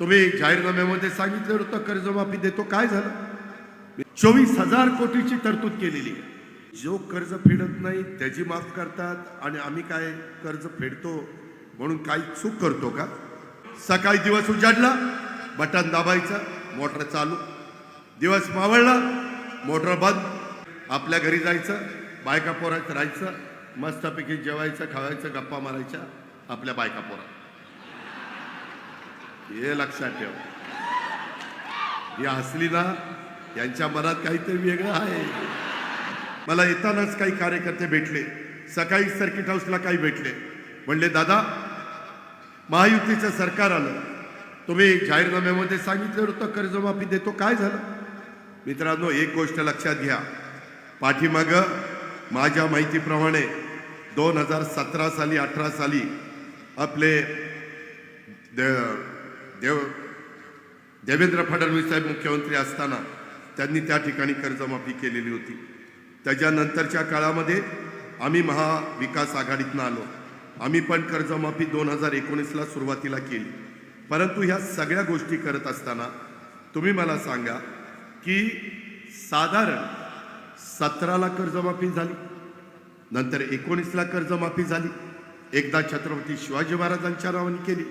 तुम्ही जाहीरनाम्यामध्ये सांगितलं होतं कर्जमाफी देतो. काय झालं? चोवीस हजार कोटीची तरतूद केलेली आहे. जो कर्ज फेडत नाही त्याची माफ करतात. आणि आम्ही काय कर्ज फेडतो म्हणून काही चूक करतो का? सकाळी दिवस उजाडला बटन दाबायचं मोटर चालू. दिवस मावळला मोटर बंद. आपल्या घरी जायचं बायका पोरात राहायचं मस्तपैकी जेवायचं खावायचं गप्पा मारायच्या आपल्या बायका पोरात. हे लक्षात ठेव. ही हसली ना यांच्या मनात काहीतरी वेगळं आहे. मला येतानाच काही कार्यकर्ते भेटले. सकाळी सर्किट हाऊसला काही भेटले. म्हणले दादा महायुतीचं सरकार आलं. तुम्ही जाहीरनाम्यामध्ये सांगितलं होतं कर्जमाफी देतो. काय झालं? मित्रांनो एक गोष्ट लक्षात घ्या. पाठीमाग माझ्या माहितीप्रमाणे दोन हजार सतरा साली अठरा साली आपले देव देवेंद्र फडणवीस साहेब मुख्यमंत्री असताना त्यांनी त्या ठिकाणी कर्जमाफी केलेली होती. त्याच्यानंतरच्या काळामध्ये आम्ही महाविकास आघाडीतनं आलो. आम्ही पण कर्जमाफी दोन हजार एकोणीसला सुरुवातीला केली. परंतु ह्या सगळ्या गोष्टी करत असताना तुम्ही मला सांगा की साधारण सतराला कर्जमाफी झाली नंतर एकोणीसला कर्जमाफी झाली एकदा छत्रपती शिवाजी महाराजांच्या नावाने केली.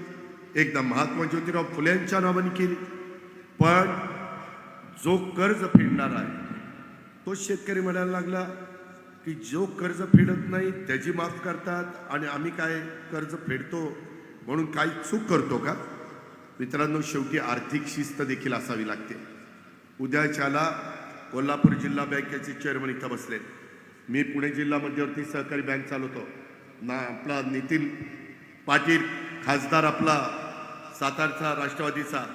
एकदा महात्मा ज्योतिराव फुले यांच्या नावाने केली. पण जो कर्ज फेडणार आहे तो शेतकरी म्हणायला लागला की जो कर्ज फेडत नाही त्याची माफ करतात आणि आम्ही काय कर्ज फेडतो म्हणून काही चूक करतो का? मित्रांनो शेवटी आर्थिक शिस्त देखील असावी लागते. उद्याच्याला कोल्हापूर जिल्हा बँकेचे चेअरमन इथं बसले. मी पुणे जिल्हा मध्यवर्ती सहकारी बँक चालवतो. ना आपला नितीन पाटील खासदार आपला सातारचा राष्ट्रवादीचा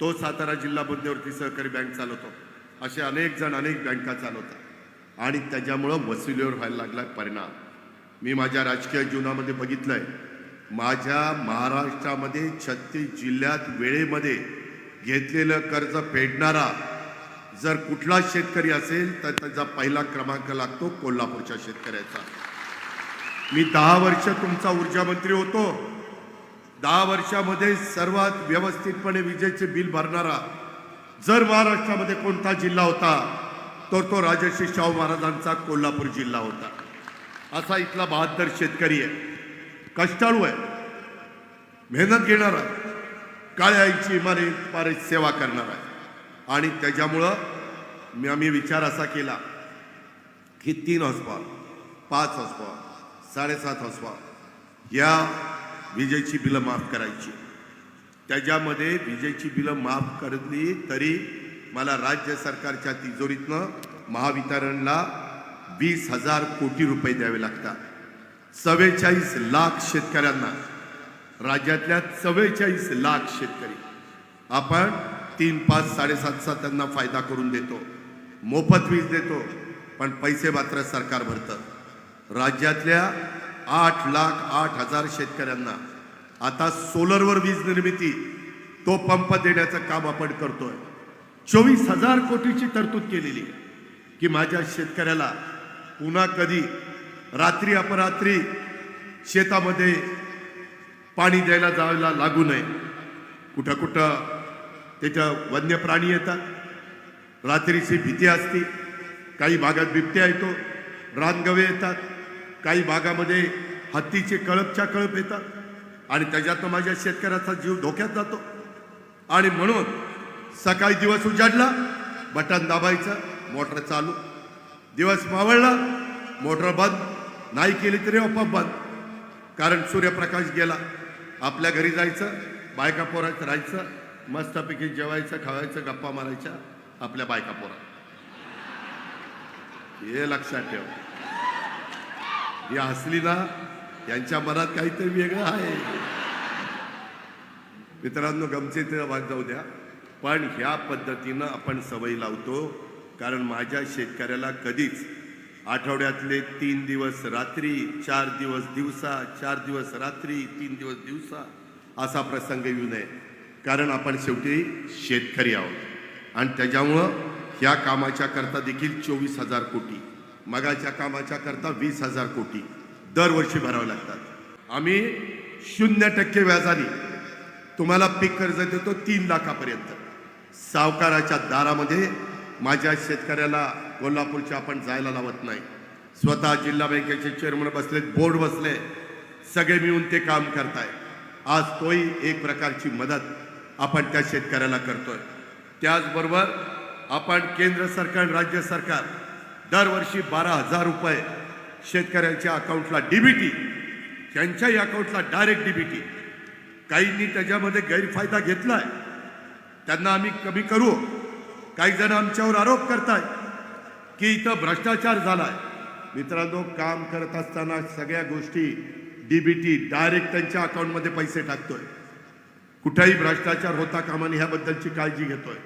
तो सातारा जिल्हा मध्यवर्ती सहकारी बँक चालवतो. असे अनेक जण अनेक बँका चालवतात. आणि त्याच्यामुळं वसुलीवर व्हायला लागला परिणाम. मी माझ्या राजकीय जीवनामध्ये बघितलं आहे माझ्या महाराष्ट्रामध्ये छत्तीस जिल्ह्यात वेळेमध्ये घेतलेलं कर्ज फेडणारा जर कुठला शेतकरी असेल तर त्याचा पहिला क्रमांक लागतो कोल्हापूरच्या शेतकऱ्याचा. मी दहा वर्ष तुमचा ऊर्जा मंत्री होतो. दहा वर्षामध्ये सर्वात व्यवस्थितपणे विजेचे बिल भरणारा जर महाराष्ट्रामध्ये कोणता जिल्हा होता तर तो राजर्षी शाहू महाराजांचा कोल्हापूर जिल्हा होता. असा इथला बहात्तर शेतकरी आहे. कष्टाळू आहे. मेहनत घेणार आहे. काळ्या आईची इमारत पारे सेवा करणार आहे. आणि त्याच्यामुळं मी आम्ही विचार असा केला की तीन हॉस्पॉल पाच हॉस्पॉल साडेसात हॉस्पॉल या विजेची बिलं माफ करायची. त्याच्यामध्ये विजेची बिलं माफ करली तरी मला राज्य सरकारच्या तिजोरीतनं महावितरणला वीस हजार कोटी रुपये द्यावे लागतात. चव्वेचाळीस लाख शेतकऱ्यांना राज्यातल्या चव्वेचाळीस लाख शेतकरी. आपण तीन पाच साडेसातचा त्यांना फायदा करून देतो. मोफत वीज देतो पण पैसे मात्र सरकार भरतं. राज्यातल्या आठ लाख आठ हजार शेतकऱ्यांना. आता सोलरवर वीज निर्मिती तो पंप देण्याचं काम आपण करतोय. चोवीस हजार कोटीची तरतूद केलेली की माझ्या शेतकऱ्याला पुन्हा कधी रात्री अपरात्री शेतामध्ये पाणी द्यायला जायला लागू नये. कुठं कुठं त्याच्या वन्य प्राणी येतात. रात्रीची भीती असते. काही भागात बिबट्या येतो. रानगवे येतात. काही भागामध्ये हत्तीचे कळपच्या कळप येतात आणि त्याच्यातनं माझ्या शेतकऱ्याचा जीव धोक्यात जातो. आणि म्हणून सकाळी दिवस उजाडला बटन दाबायचं मोटर चालू. दिवस मावळला मोटर बंद नाही केली तरी आपोआप बंद. कारण सूर्यप्रकाश गेला. आपल्या घरी जायचं बायका पोरात राहायचं मस्तपैकी जेवायचं खावायचं गप्पा मारायच्या आपल्या बायका पोरात. हे लक्षात ठेवा. ही असली ना यांच्या मनात काहीतरी वेगळं आहे. मित्रांनो गमतीत वाद जाऊ द्या. पण ह्या पद्धतीनं आपण सवय लावतो. कारण माझ्या शेतकऱ्याला कधीच आठवड्यातले तीन दिवस रात्री चार दिवस दिवसा चार दिवस रात्री तीन दिवस दिवसा असा प्रसंग येऊ नये. कारण आपण शेवटी शेतकरी आहोत. आणि त्याच्यामुळं ह्या कामाच्या करता देखील चोवीस हजार कोटी. मगाच्या कामाच्या करता वीस हजार कोटी दरवर्षी भरावे लागतात. आम्ही शून्य टक्के व्याजाने तुम्हाला पीक कर्ज देतो तीन लाखापर्यंत. सावकाराच्या दारामध्ये माझ्या शेतकऱ्याला कोल्हापूरच्या आपण जायला लावत नाही. स्वतः जिल्हा बँकेचे चेअरमन बसले बोर्ड बसले सगळे मिळून ते काम करताय. आज तोही एक प्रकारची मदत आपण त्या शेतकऱ्याला करतोय. त्याचबरोबर आपण केंद्र सरकार राज्य सरकार दरवर्षी बारा हजार रुपये शेतकऱ्यांच्या अकाउंटला डीबीटी त्यांच्याही अकाउंटला डायरेक्ट डीबीटी काहींनी त्याच्यामध्ये गैरफायदा घेतलाय. त्यांना आम्ही कमी करू. काही जण आमच्यावर आरोप करताय की इथं भ्रष्टाचार झालाय. मित्रांनो काम करत असताना सगळ्या गोष्टी डीबीटी डायरेक्ट त्यांच्या अकाउंटमध्ये पैसे टाकतोय. कुठेही भ्रष्टाचार होता कामा नये ह्याबद्दलची काळजी घेतोय.